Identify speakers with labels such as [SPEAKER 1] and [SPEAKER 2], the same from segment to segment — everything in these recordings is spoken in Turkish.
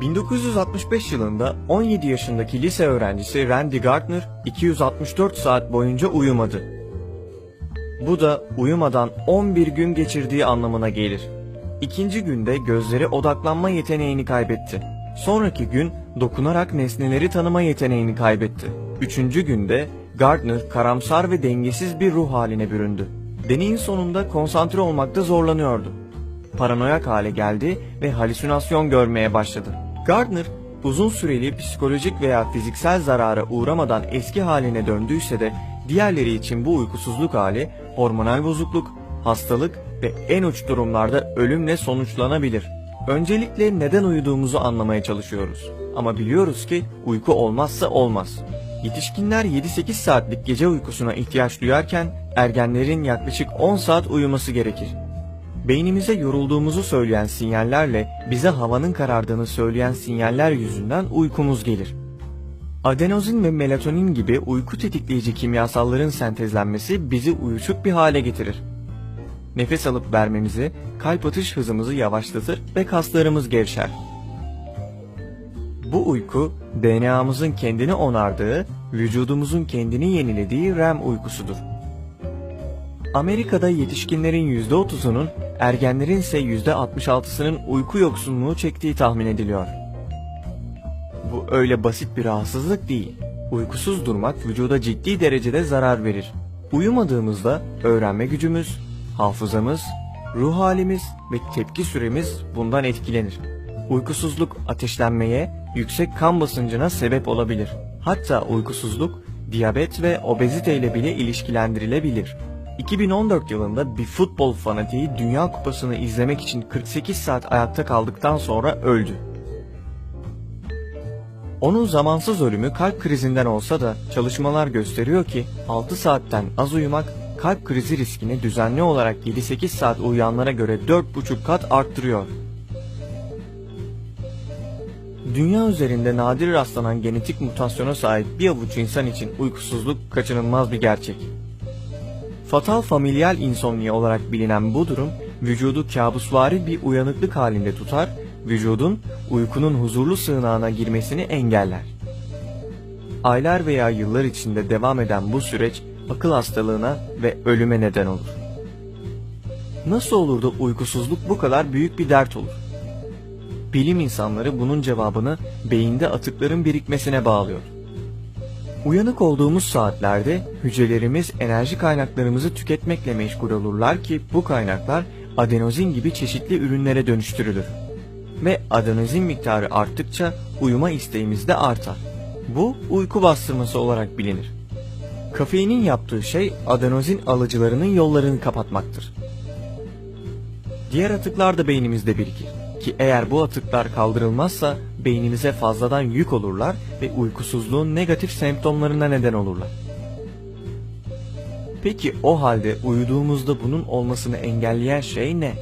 [SPEAKER 1] 1965 yılında 17 yaşındaki lise öğrencisi Randy Gardner 264 saat boyunca uyumadı. Bu da uyumadan 11 gün geçirdiği anlamına gelir. İkinci günde gözleri odaklanma yeteneğini kaybetti. Sonraki gün dokunarak nesneleri tanıma yeteneğini kaybetti. Üçüncü günde Gardner karamsar ve dengesiz bir ruh haline büründü. Deneyin sonunda konsantre olmakta zorlanıyordu. Paranoyak hale geldi ve halüsinasyon görmeye başladı. Gardner uzun süreli psikolojik veya fiziksel zarara uğramadan eski haline döndüyse de diğerleri için bu uykusuzluk hali hormonal bozukluk, hastalık ve en uç durumlarda ölümle sonuçlanabilir. Öncelikle neden uyuduğumuzu anlamaya çalışıyoruz. Ama biliyoruz ki uyku olmazsa olmaz. Yetişkinler 7-8 saatlik gece uykusuna ihtiyaç duyarken ergenlerin yaklaşık 10 saat uyuması gerekir. Beynimize yorulduğumuzu söyleyen sinyallerle bize havanın karardığını söyleyen sinyaller yüzünden uykumuz gelir. Adenozin ve melatonin gibi uyku tetikleyici kimyasalların sentezlenmesi bizi uyuşuk bir hale getirir. Nefes alıp vermemizi, kalp atış hızımızı yavaşlatır ve kaslarımız gevşer. Bu uyku DNA'mızın kendini onardığı, vücudumuzun kendini yenilediği REM uykusudur. Amerika'da yetişkinlerin %30'unun, ergenlerin ise %66'sının uyku yoksunluğu çektiği tahmin ediliyor. Bu öyle basit bir rahatsızlık değil. Uykusuz durmak vücuda ciddi derecede zarar verir. Uyumadığımızda öğrenme gücümüz, hafızamız, ruh halimiz ve tepki süremiz bundan etkilenir. Uykusuzluk ateşlenmeye, yüksek kan basıncına sebep olabilir. Hatta uykusuzluk diyabet ve obezite ile bile ilişkilendirilebilir. 2014 yılında bir futbol fanatiği Dünya Kupası'nı izlemek için 48 saat ayakta kaldıktan sonra öldü. Onun zamansız ölümü kalp krizinden olsa da çalışmalar gösteriyor ki 6 saatten az uyumak kalp krizi riskini düzenli olarak 7-8 saat uyuyanlara göre 4,5 kat arttırıyor. Dünya üzerinde nadir rastlanan genetik mutasyona sahip bir avuç insan için uykusuzluk kaçınılmaz bir gerçek. Fatal familial insomnia olarak bilinen bu durum vücudu kabusvari bir uyanıklık halinde tutar, vücudun uykunun huzurlu sığınağına girmesini engeller. Aylar veya yıllar içinde devam eden bu süreç akıl hastalığına ve ölüme neden olur. Nasıl olur da uykusuzluk bu kadar büyük bir dert olur? Bilim insanları bunun cevabını beyinde atıkların birikmesine bağlıyor. Uyanık olduğumuz saatlerde hücrelerimiz enerji kaynaklarımızı tüketmekle meşgul olurlar ki bu kaynaklar adenozin gibi çeşitli ürünlere dönüştürülür. Ve adenozin miktarı arttıkça uyuma isteğimiz de artar. Bu uyku bastırması olarak bilinir. Kafeinin yaptığı şey adenozin alıcılarının yollarını kapatmaktır. Diğer atıklar da beynimizde birikir ki eğer bu atıklar kaldırılmazsa beynimize fazladan yük olurlar ve uykusuzluğun negatif semptomlarına neden olurlar. Peki o halde uyuduğumuzda bunun olmasını engelleyen şey ne?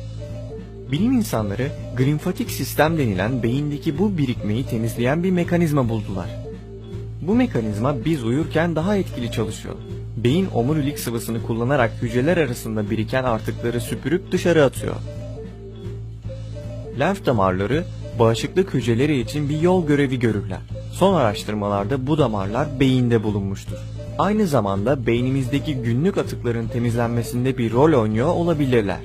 [SPEAKER 1] Bilim insanları glimfatik sistem denilen beyindeki bu birikmeyi temizleyen bir mekanizma buldular. Bu mekanizma biz uyurken daha etkili çalışıyor. Beyin omurilik sıvısını kullanarak hücreler arasında biriken artıkları süpürüp dışarı atıyor. Lenf damarları bağışıklık hücreleri için bir yol görevi görürler. Son araştırmalarda bu damarlar beyinde bulunmuştur. Aynı zamanda beynimizdeki günlük atıkların temizlenmesinde bir rol oynuyor olabilirler.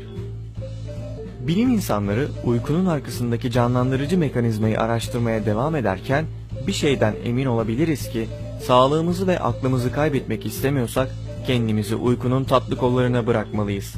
[SPEAKER 1] Bilim insanları uykunun arkasındaki canlandırıcı mekanizmayı araştırmaya devam ederken bir şeyden emin olabiliriz ki sağlığımızı ve aklımızı kaybetmek istemiyorsak kendimizi uykunun tatlı kollarına bırakmalıyız.